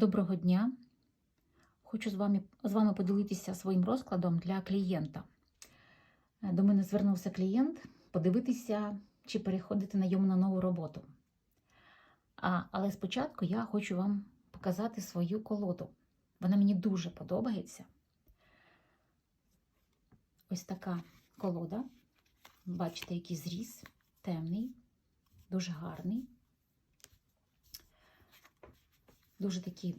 Доброго дня. Хочу з вами, з вами поділитися своїм розкладом для клієнта. Е, До мене звернувся клієнт подивитися, чи переходити на йому на нову роботу. А, але спочатку я хочу вам показати свою колоду. Вона мені дуже подобається. Ось така колода. Бачите, який зріз, темний, дуже гарний. Дуже такі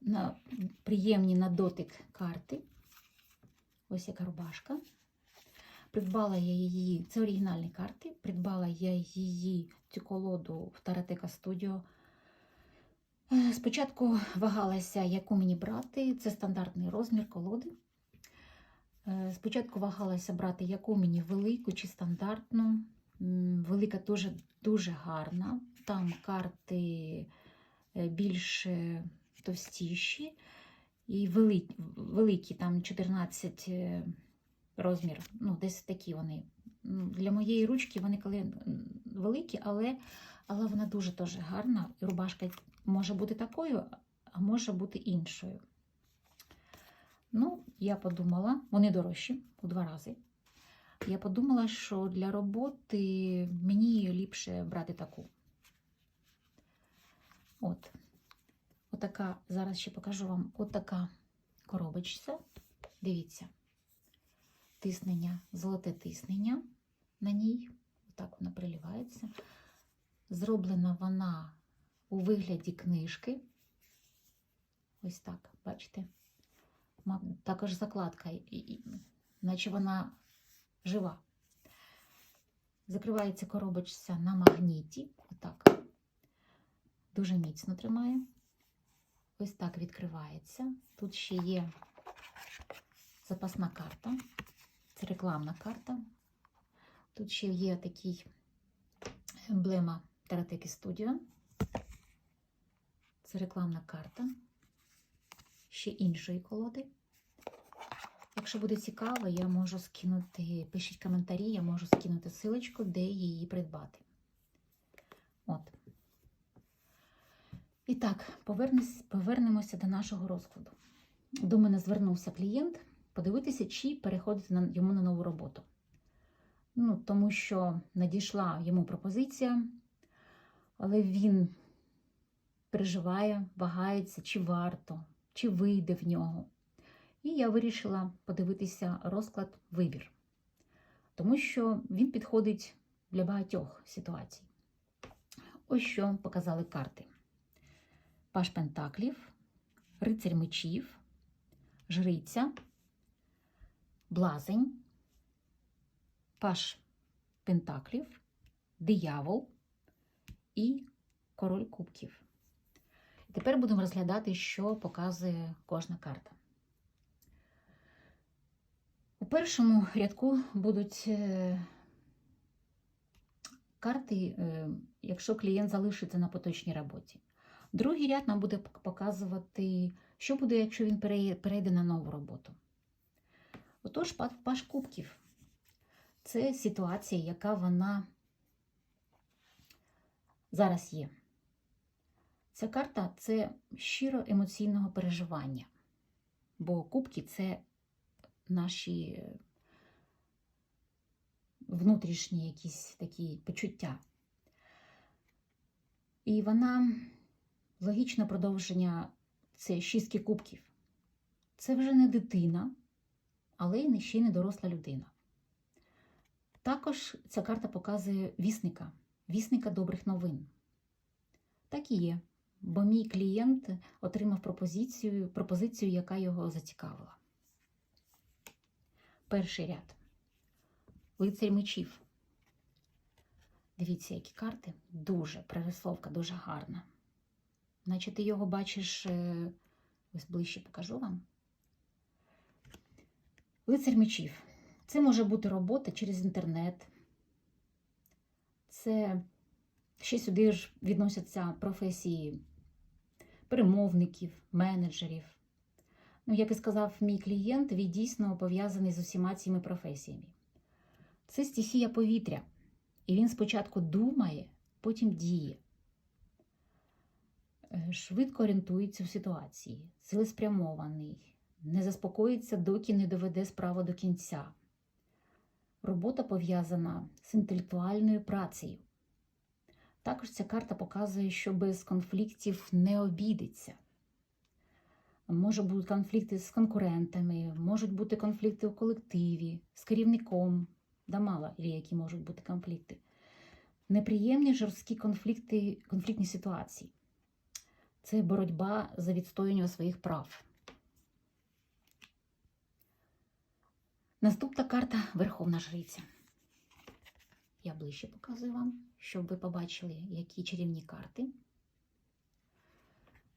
на, приємні на дотик карти. Ось яка рубашка. Придбала я її, це оригінальні карти. Придбала я її, цю колоду в Таратека Studio. Е, Спочатку вагалася, яку мені брати. Це стандартний розмір колоди. Е, Спочатку вагалася брати, яку мені велику чи стандартну. Велика дуже, дуже гарна. Там карти е, більш товстіші і великі, великі там 14 е, розмір. Ну, десь такі вони. Для моєї ручки вони коли великі, але, але вона дуже теж гарна. Рубашка може бути такою, а може бути іншою. Ну, я подумала, вони дорожчі у два рази. Я подумала, що для роботи мені ліпше брати таку. От. Отака, зараз ще покажу вам отака коробочця. Дивіться, тиснення, золоте тиснення на ній. Отак вона прилівається. Зроблена вона у вигляді книжки. Ось так, бачите? Також закладка, наче вона жива. Закривається коробочця на магніті. Отак. Дуже міцно тримає. Ось так відкривається. Тут ще є запасна карта. Це рекламна карта. Тут ще є такий емблема Таратеки Studio. Це рекламна карта. Ще іншої колоди. Якщо буде цікаво, я можу скинути, пишіть коментарі, я можу скинути силочку, де її придбати. От. І так, повернемося до нашого розкладу. До мене звернувся клієнт подивитися, чи переходити на, йому на нову роботу. Ну, тому що надійшла йому пропозиція, але він переживає, вагається, чи варто, чи вийде в нього. І я вирішила подивитися розклад вибір, тому що він підходить для багатьох ситуацій. Ось що показали карти: Паш Пентаклів, Рицарь мечів, Жриця, Блазень, Паш Пентаклів, Диявол і Король Кубків. Тепер будемо розглядати, що показує кожна карта. Першому рядку будуть е, карти, е, якщо клієнт залишиться на поточній роботі. Другий ряд нам буде показувати, що буде, якщо він перейде на нову роботу. Отож, паш кубків це ситуація, яка вона зараз є. Ця карта це щиро емоційного переживання, бо кубки це наші внутрішні якісь такі почуття. І вона логічне продовження це шістки кубків. Це вже не дитина, але й не- ще й не доросла людина. Також ця карта показує вісника, вісника добрих новин. Так і є, бо мій клієнт отримав пропозицію, пропозицію яка його зацікавила. Перший ряд. Лицарь мечів. Дивіться, які карти. Дуже перерисовка, дуже гарна. Наче ти його бачиш, е, ось ближче покажу вам. Лицар мечів. Це може бути робота через інтернет. Це ще сюди ж відносяться професії перемовників, менеджерів. Ну, як і сказав мій клієнт, він дійсно пов'язаний з усіма цими професіями. Це стихія повітря. І він спочатку думає, потім діє. Е, швидко орієнтується в ситуації, цілеспрямований, не заспокоїться, доки не доведе справу до кінця. Робота пов'язана з інтелектуальною працею. Також ця карта показує, що без конфліктів не обійдеться. Може бути конфлікти з конкурентами, можуть бути конфлікти у колективі, з керівником, да мало які можуть бути конфлікти. Неприємні жорсткі конфлікти, конфліктні ситуації. Це боротьба за відстоювання своїх прав. Наступна карта Верховна Жриця. Я ближче показую вам, щоб ви побачили, які чарівні карти.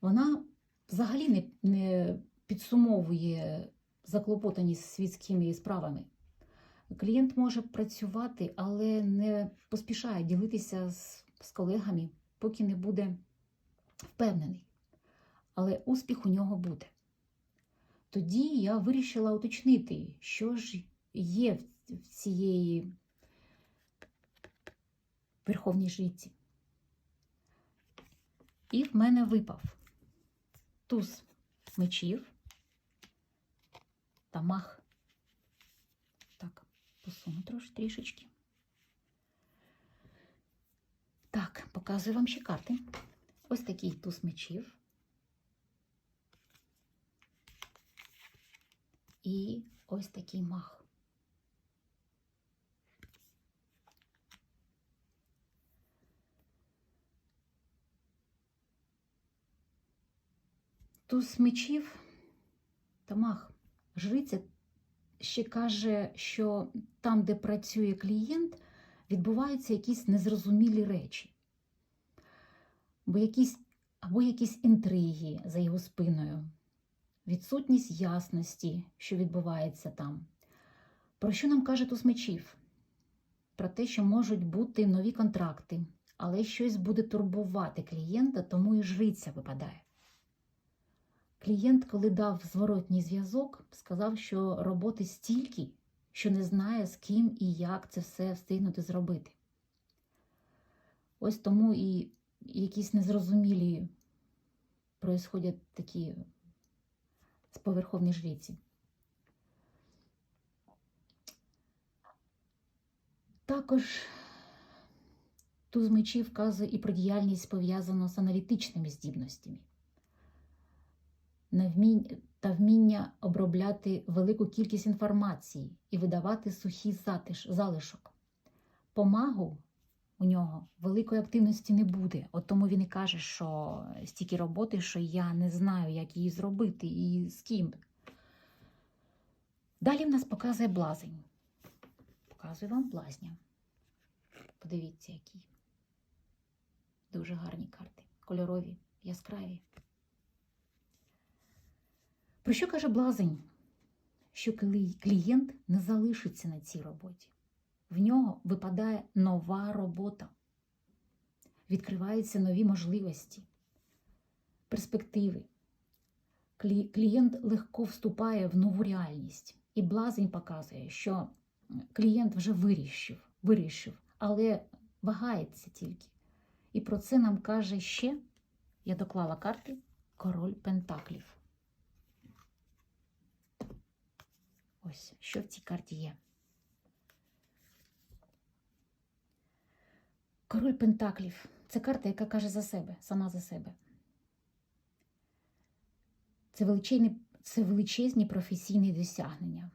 Вона взагалі не, не підсумовує заклопотаність світськими справами. Клієнт може працювати, але не поспішає ділитися з, з колегами, поки не буде впевнений. Але успіх у нього буде. Тоді я вирішила уточнити, що ж є в цієї верховній житті. І в мене випав туз мечів та мах. Так, посуну трошки трішечки. Так, показую вам ще карти. Ось такий туз мечів. І ось такий мах. Туз мечів та мах. Жриця ще каже, що там, де працює клієнт, відбуваються якісь незрозумілі речі, бо якісь, або якісь інтриги за його спиною, відсутність ясності, що відбувається там. Про що нам каже туз мечів? Про те, що можуть бути нові контракти, але щось буде турбувати клієнта, тому і жриця випадає. Клієнт, коли дав зворотній зв'язок, сказав, що роботи стільки, що не знає, з ким і як це все встигнути зробити. Ось тому і якісь незрозумілі происходять такі з поверховної жриці. Також туз мечів вказує і про діяльність пов'язану з аналітичними здібностями та вміння обробляти велику кількість інформації і видавати сухий затиш, залишок. По магу у нього великої активності не буде, от тому він і каже, що стільки роботи, що я не знаю, як її зробити і з ким. Далі в нас показує блазень. Показую вам блазня. Подивіться, які. Дуже гарні карти. Кольорові, яскраві. Про що каже блазень? Що клієнт не залишиться на цій роботі. В нього випадає нова робота, відкриваються нові можливості, перспективи. Клієнт легко вступає в нову реальність. І блазень показує, що клієнт вже вирішив, вирішив, але вагається тільки. І про це нам каже ще, я доклала карти, король Пентаклів. Ось, що в цій карті є. Король Пентаклів це карта, яка каже за себе, сама за себе. Це величезні, це величезні професійні досягнення,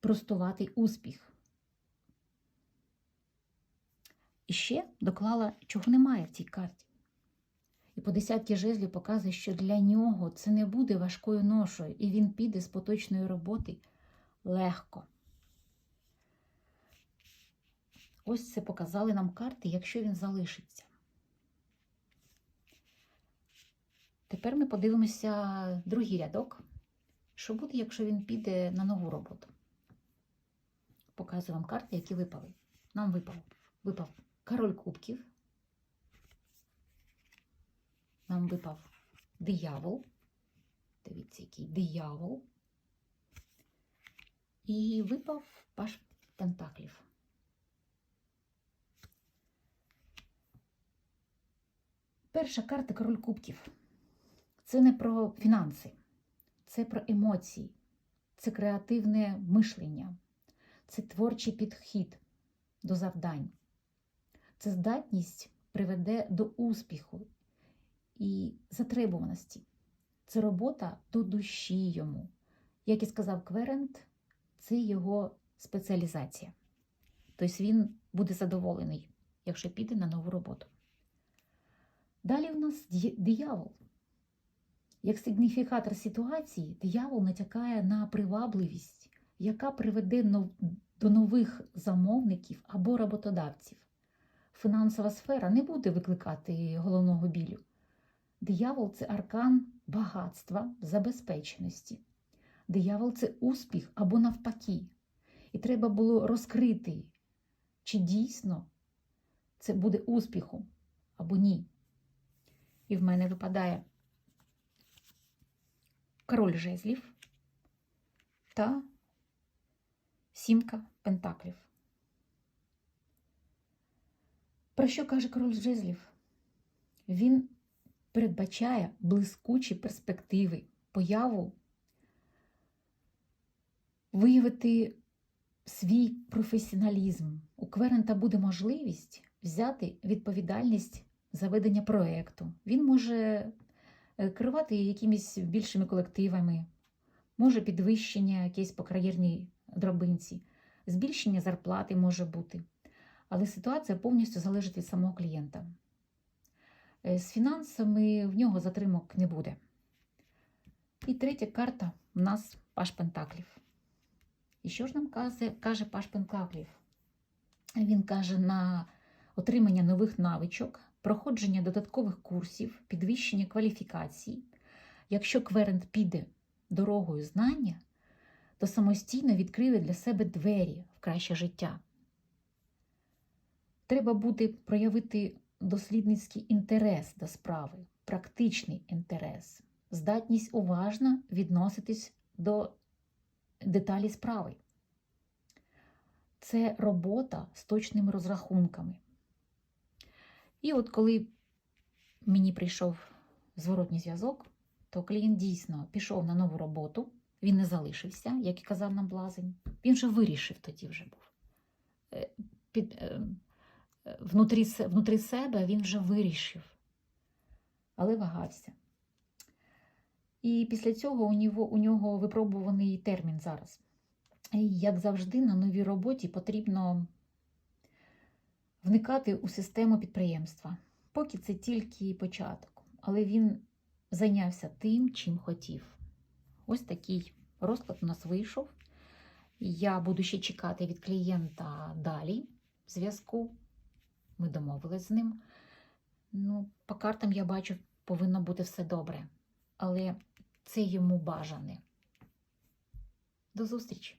простуватий успіх. І ще доклала, чого немає в цій карті. І по десятки жезлів показує, що для нього це не буде важкою ношою, і він піде з поточної роботи легко. Ось це показали нам карти, якщо він залишиться. Тепер ми подивимося другий рядок. Що буде, якщо він піде на нову роботу? Показую вам карти, які випали. Нам випав, випав король кубків. Нам випав диявол. Дивіться, який диявол. І випав паш пентаклів. Перша карта король кубків. Це не про фінанси, це про емоції, це креативне мишлення, це творчий підхід до завдань. Це здатність приведе до успіху і затребуваності. Це робота до душі йому. Як і сказав Кверент, це його спеціалізація. Тобто він буде задоволений, якщо піде на нову роботу. Далі в нас диявол. Як сигніфікатор ситуації, диявол натякає на привабливість, яка приведе до нових замовників або роботодавців. Фінансова сфера не буде викликати головного білю. Диявол це аркан багатства, забезпеченості. Диявол це успіх або навпаки. І треба було розкрити, чи дійсно це буде успіхом або ні. І в мене випадає король жезлів та сімка пентаклів. Про що каже король жезлів? Він передбачає блискучі перспективи, появу виявити свій професіоналізм. У Кверента буде можливість взяти відповідальність за ведення проєкту. Він може е, керувати якимись більшими колективами, може підвищення якесь по кар'єрній дробинці, збільшення зарплати може бути. Але ситуація повністю залежить від самого клієнта. Е, З фінансами в нього затримок не буде. І третя карта в нас Паш Пентаклів. І що ж нам каже, каже Паш Пентаклів? Він каже на отримання нових навичок, проходження додаткових курсів, підвищення кваліфікацій. Якщо Кверент піде дорогою знання, то самостійно відкриє для себе двері в краще життя. Треба буде проявити дослідницький інтерес до справи, практичний інтерес, здатність уважно відноситись до деталі справи. Це робота з точними розрахунками. І от коли мені прийшов зворотній зв'язок, то клієнт дійсно пішов на нову роботу, він не залишився, як і казав нам блазень. Він вже вирішив тоді вже був. Е, Під, е, внутрі, внутрі себе він вже вирішив, але вагався. І після цього у нього, у нього випробуваний термін зараз. І, як завжди, на новій роботі потрібно вникати у систему підприємства. Поки це тільки початок, але він зайнявся тим, чим хотів. Ось такий розклад у нас вийшов. Я буду ще чекати від клієнта далі зв'язку. Ми домовились з ним. Ну, по картам я бачу, повинно бути все добре. Але це йому бажане. До зустрічі!